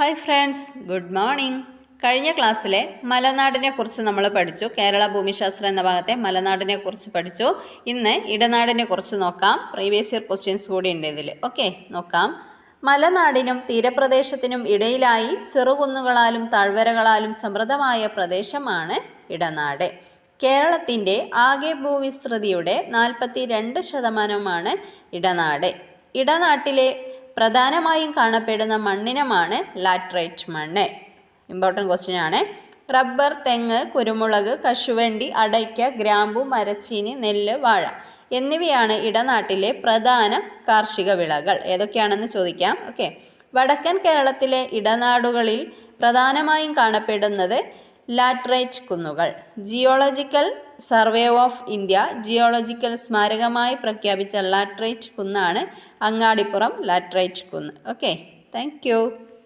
Hi friends good morning. കഴിഞ്ഞ ക്ലാസ്സിലെ മലനാടിനെ കുറിച്ച് നമ്മൾ പഠിച്ചു. കേരള ഭൂമിശാസ്ത്രം എന്ന ഭാഗത്തെ മലനാടിനെ കുറിച്ച് പഠിച്ചു. ഇന്ന് ഇടനാടിനെ കുറിച്ച് നോക്കാം. പ്രീവിയസ് ഇയർ ക്വസ്റ്റ്യൻസ് കൂടി ഉണ്ട് ഇതിൽ ഓക്കെ നോക്കാം. മലനാടിനും തീരപ്രദേശത്തിനും ഇടയിലായി ചെറുകുന്നുകളാലും താഴ്വരകളാലും സമൃദ്ധമായ പ്രദേശമാണ് ഇടനാട്. കേരളത്തിന്റെ ആകെ ഭൂവിസ്തൃതിയുടെ നാൽപ്പത്തി രണ്ട് ശതമാനമാണ് ഇടനാട്. ഇടനാട്ടിലെ പ്രധാനമായും കാണപ്പെടുന്ന മണ്ണിനമാണ് ലാറ്ററൈറ്റ് മണ്ണ്. ഇമ്പോർട്ടന്റ് ക്വസ്റ്റ്യൻ ആണ്. റബ്ബർ തെങ്ങ് കുരുമുളക് കശുവണ്ടി അടയ്ക്ക ഗ്രാമ്പു മരച്ചീനി നെല്ല് വാഴ എന്നിവയാണ് ഇടനാട്ടിലെ പ്രധാന കാർഷിക വിളകൾ. ഏതൊക്കെയാണെന്ന് ചോദിക്കാം. ഓക്കെ വടക്കൻ കേരളത്തിലെ ഇടനാടുകളിൽ പ്രധാനമായും കാണപ്പെടുന്നത് ലാറ്ററൈറ്റ് കുന്നുകൾ. Geological survey of India geological സ്മാരകമായി പ്രഖ്യാപിച്ച ലാറ്ററൈറ്റ് കുന്നാണ് അങ്ങാടിപ്പുറം ലാറ്ററൈറ്റ് കുന്ന്. Okay thank